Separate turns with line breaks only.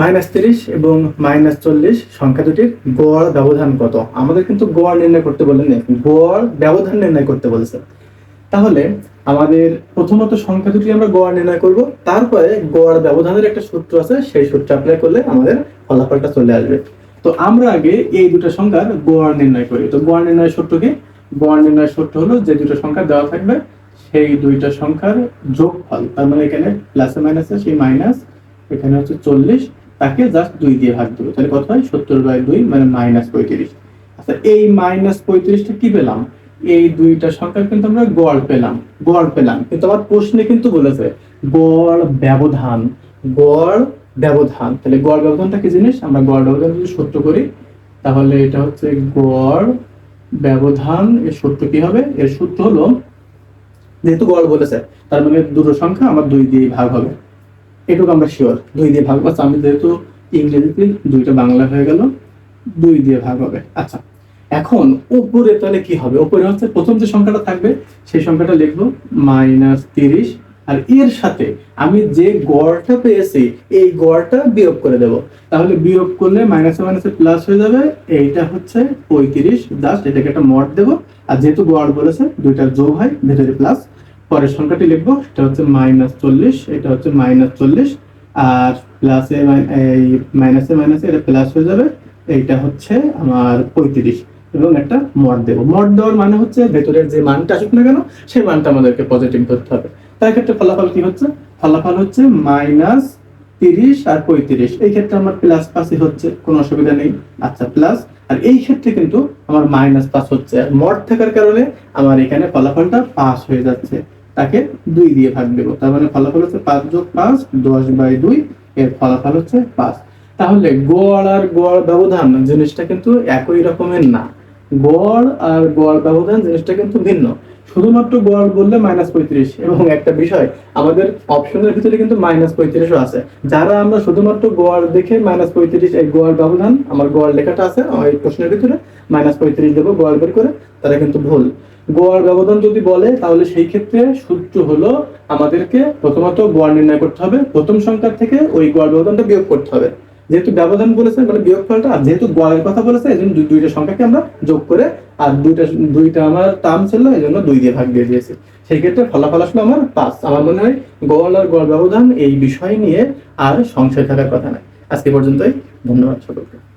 Minus তিরিশ এবং minus চল্লিশ সংখ্যা দুটির গড় ব্যবধান কত? আমাদের কিন্তু গড় নির্ণয় করতে বলেন গড় ব্যবধান নির্ণয় করতে বলেছে। তাহলে আমাদের প্রথমত সংখ্যা দুটি আমরা গড় নির্ণয় করব, তারপরে গড় ব্যবধানের একটা সূত্র আছে, সেই সূত্র অ্যাপ্লাই করলে আমাদের ফলাফলটা চলে আসবে। তো আমরা আগে এই দুটো সংখ্যার গড় নির্ণয় করি। তো গড় নির্ণয় সূত্র কি? গড় নির্ণয় সূত্র হলো যে দুটো সংখ্যা দেওয়া থাকবে, সেই দুইটা সংখ্যার যোগফল, তার মানে এখানে প্লাসে মাইনাসে সেই মাইনাস এখানে হচ্ছে চল্লিশ তাকে জাস্ট দুই দিয়ে ভাগ দেবো তাহলে কত হয়? সত্তর বাই দুই মানে মাইনাস পঁয়ত্রিশ। আচ্ছা এই মাইনাস পঁয়ত্রিশটা কি পেলাম? এই দুইটা সংখ্যা কিন্তু আমরা গড় পেলাম। গড় পেলাম। কিন্তু আমার প্রশ্নে কিন্তু বলেছে, গড় ব্যবধান গড় ব্যবধান। তাহলে গড় ব্যবধানটা কি জিনিস? আমরা গড় ব্যবধান যদি সত্য করি, তাহলে এটা হচ্ছে গড় ব্যবধান, এর সূত্র কি হবে? এর সূত্র হলো, যেহেতু গড় বলেছে, তার মানে দুটো সংখ্যা আমার দুই দিয়ে ভাগ হবে। এটুকু আমরা শিওর দুই দিয়ে ভাগ পাচ্ছি আমি যেহেতু ইংরেজিতে দুইটা বাংলা হয়ে গেল, দুই দিয়ে ভাগ হবে। আচ্ছা এখন উপরে তাহলে কি হবে? উপরে হচ্ছে প্রথম যে সংখ্যাটা থাকবে, সেই সংখ্যাটা লিখব মাইনাস তিরিশ, আর এর সাথে আমি যে গড়টা পেয়েছি, এই গড়টা বিয়োগ করে দেব। তাহলে বিয়োগ করলে মাইনাসে মাইনাসে প্লাস হয়ে যাবে, এইটা হচ্ছে পঁয়ত্রিশ জাস্ট এটাকে একটা মড দেবো। আর যেহেতু গড় বলেছে দুইটা যোগ হয়, ভেতরে প্লাস পরের সংখ্যাটি লিখব, এটা হচ্ছে মাইনাস চল্লিশ, এটা হচ্ছে মাইনাস চল্লিশ, আর প্লাসে এই মাইনাসে মাইনাসে এটা প্লাস হয়ে যাবে, এইটা হচ্ছে আমার পঁয়ত্রিশ, এবং একটা মট দেবো। মট দেওয়ার মানে হচ্ছে ভেতরের যে মানটা আসুক না কেন, সেই মানটা আমাদেরকে পজিটিভ ধরতে হবে। তার ক্ষেত্রে ফলাফল কি হচ্ছে? ফলাফল হচ্ছে মাইনাস তিরিশ আর পঁয়ত্রিশ। এই ক্ষেত্রে আমার প্লাস পাসই হচ্ছে, কোনো অসুবিধা নেই। আচ্ছা প্লাস আর এই ক্ষেত্রে কিন্তু আমার মাইনাস পাস হচ্ছে। আর মড থাকার কারণে আমার এখানে ফলাফলটা পাস হয়ে যাচ্ছে। তাকে দুই দিয়ে ভাগ দেবো। তার মানে ফলাফল হচ্ছে পাঁচ যোগ পাঁচ, দশ বাই দুই। এর ফলাফল হচ্ছে পাঁচ। তাহলে গড় আর গড় ব্যবধান জিনিসটা কিন্তু একই রকমের না। গড় আর গড় ব্যবধান জিনিসটা কিন্তু ভিন্ন। শুধুমাত্র গড় বললে মাইনাস পঁয়ত্রিশ এবং একটা বিষয়, আমাদের অপশনের ভিতরে কিন্তু মাইনাস পঁয়ত্রিশও আছে। যারা আমরা শুধুমাত্র গড় দেখে মাইনাস পঁয়ত্রিশ এই গড় ব্যবধান, আমার গড় লেখাটা আছে এই প্রশ্নের ভিতরে মাইনাস পঁয়ত্রিশ দেবো গড় বের করে, তারা কিন্তু ভুল। গড় ব্যবধান যদি বলে, তাহলে সেই ক্ষেত্রে সূত্র হলো আমাদেরকে প্রথমত গড় নির্ণয় করতে হবে, প্রথম সংখ্যা থেকে ওই গড় ব্যবধানটা বিয়োগ করতে হবে। যেহেতু ব্যবধান বলেছে মানে বিয়োগফলটা, আর যেহেতু গড়ের কথা বলেছে এই জন্য দুই- দুইটা সংখ্যাকে আমরা যোগ করে, আর দুইটা দুইটা আমার টার্ম ছিল, এই জন্য দুই দিয়ে ভাগ দিয়ে দিয়েছি। সেই ক্ষেত্রে ফলাফল আসলো আমার পাঁচ। আমার মনে হয় গড় আর গড় ব্যবধান এই বিষয় নিয়ে আর সংশয় থাকার কথা নাই আজকে পর্যন্তই, ধন্যবাদ সকলকে।